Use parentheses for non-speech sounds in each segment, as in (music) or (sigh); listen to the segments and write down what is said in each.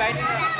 Light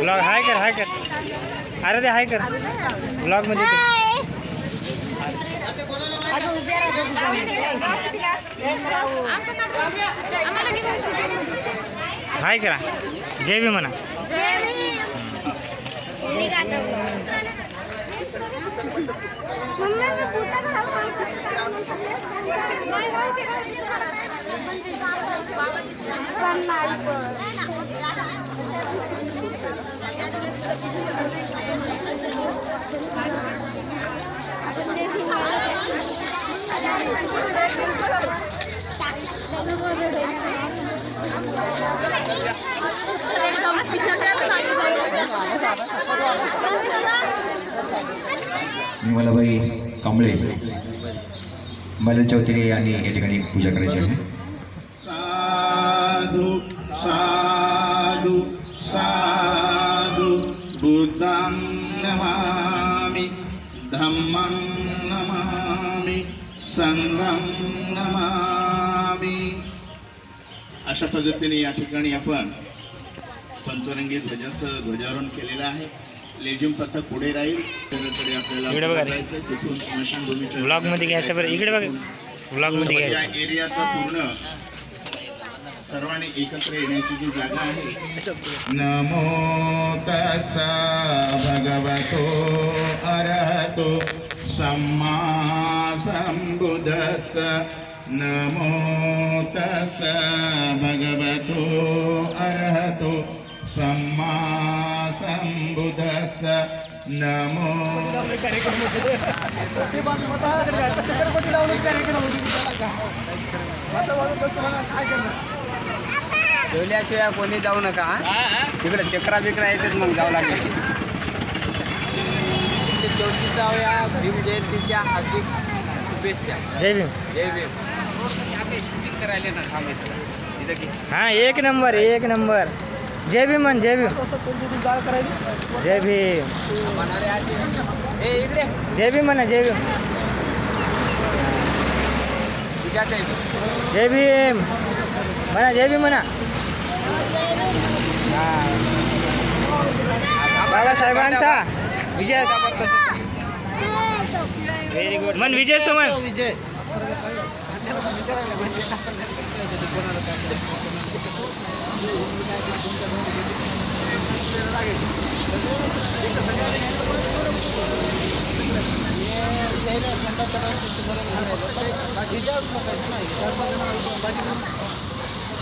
blog हाय कर हाय कर. अरे ते हाय कर. ब्लॉगमध्ये हाय करा. जय भी म्हणा. विमलाबाई कांबळे मला चौधरी यांनी या ठिकाणी पूजा करायची आहे साधु साधु साधु बुद्धं नमामि धम्मं नमामि संघं नमामि अशा पद्धतीने या ठिकाणी आपण पंचरंगी ध्वजाचं ध्वजारोहण केलेलं आहे. लेझिम पथक पुढे राहील. त्याकडे आपल्याला. तिथून स्मशानभूमीच्या घ्यायचं बरं. इकडे बघ. ब्लॉगमध्ये या घ्यायचं. एरियाचा पूर्ण सर्वांनी एकत्र येण्याची जी जागा आहे नमो तस भगवतो अरहतो सम्मा संबुद्धस नमो तस भगवतो अरहतो सम्मा संबुधस नमो (laughs) जेवल्याशिवाय कोणी जाऊ नका तिकडे चक्रा बिकरा येतेच मग जावं लागेल. एकशे चौतीसाव्या भीम जयंतीच्या हार्दिक शुभेच्छा. जय भीम. जय भीम. शूटिंग करायला ना थांबायचं इथं. हा एक नंबर एक नंबर. जय भीम म्हण जय भीम. जय भीम. इकडे. जय भीम म्हणा जय Bhim. Mana Devi mana? Nah. Baba Saibansa. Vijay Very good. Man Vijay Suman. Vijay.